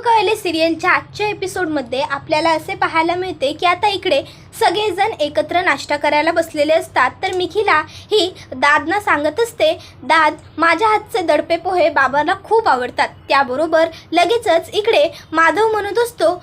कळले सिरियलच्या आजच्या एपिसोडमध्ये आपल्याला असे पाहायला मिळते की आता इकडे सगळेजण एकत्र नाश्ता करायला बसलेले असतात. तर मिखिला ही दादना सांगत असते दाद माझ्या हातचे दडपे पोहे बाबांना खूप आवडतात. त्याबरोबर लगेचच इकडे माधव म्हणत असतो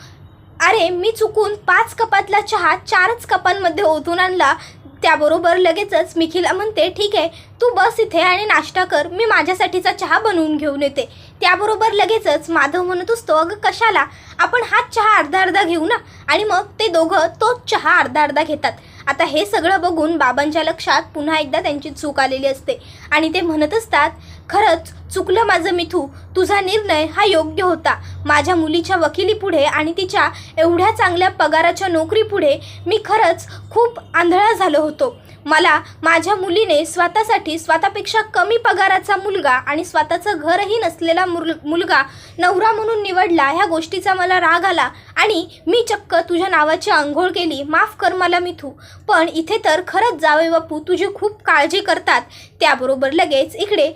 अरे मी चुकून पाच कपातला चहा चारच कपांमध्ये ओतून आणला. त्याबरोबर लगेचच मिखिला म्हणते ठीक आहे तू बस इथे आणि नाश्ता कर मी माझ्यासाठीचा चहा बनवून घेऊन येते. त्याबरोबर लगेचच माधव म्हणत असतो अगं कशाला? आपण हाच चहा अर्धा अर्धा घेऊ ना? आणि मग ते दोघं तोच चहा अर्धा अर्धा घेतात. आता हे सगळं बघून बाबांच्या लक्षात पुन्हा एकदा त्यांची चूक आलेली असते. आणि ते म्हणत असतात खरंच चुकलं माझं मिथू. तुझा निर्णय हा योग्य होता. माझ्या मुलीच्या वकिलीपुढे आणि तिच्या एवढ्या चांगल्या पगाराच्या नोकरीपुढे मी खरंच खूप आंधळा झालो होतो. मला माझ्या मुलीने स्वतःसाठी स्वतःपेक्षा कमी पगाराचा मुलगा आणि स्वतःचं घरही नसलेला मुल मुलगा नवरा म्हणून निवडला ह्या गोष्टीचा मला राग आला आणि मी चक्क तुझ्या नावाची आंघोळ केली माफ कर मला मिथू. पण इथे तर खरंच जावे बापू तुझी खूप काळजी करतात. त्याबरोबर लगेच इकडे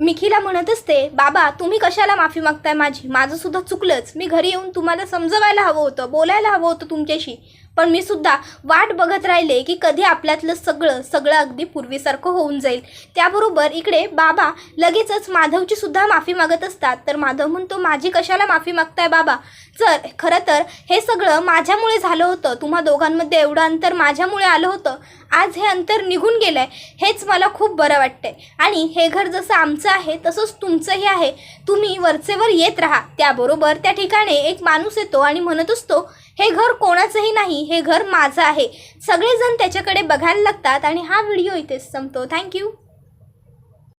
मिखीला म्हणत असते बाबा तुम्ही कशाला माफी मागताय माझी? माझं सुद्धा चुकलंच. मी घरी येऊन तुम्हाला समजवायला हवं होतं बोलायला हवं होतं तुमच्याशी. पण मी सुद्धा वाट बघत राहिले की कधी आपल्यातलं सगळं सगळं अगदी पूर्वीसारखं होऊन जाईल. त्याबरोबर इकडे बाबा लगेचच माधवची सुद्धा माफी मागत असतात. तर माधव म्हणतो माझी कशाला माफी मागताय बाबा? जर खरं तर हे सगळं माझ्यामुळे झालं होतं. तुम्हा दोघांमध्ये एवढं अंतर माझ्यामुळे आलं होतं. आज हे अंतर निघून गेलं आहे हेच मला खूप बरं वाटतंय. आणि हे घर जसं आमचं आहे तसंच तुमचंही आहे. तुम्ही वरचेवर येत राहा. त्याबरोबर त्या ठिकाणी एक माणूस येतो आणि म्हणत असतो हे घर कोणाचंही नाही हे घर माझं आहे. सगळेजण त्याच्याकडे बघायला लागतात आणि हा व्हिडिओ इथेच संपतो. थँक्यू.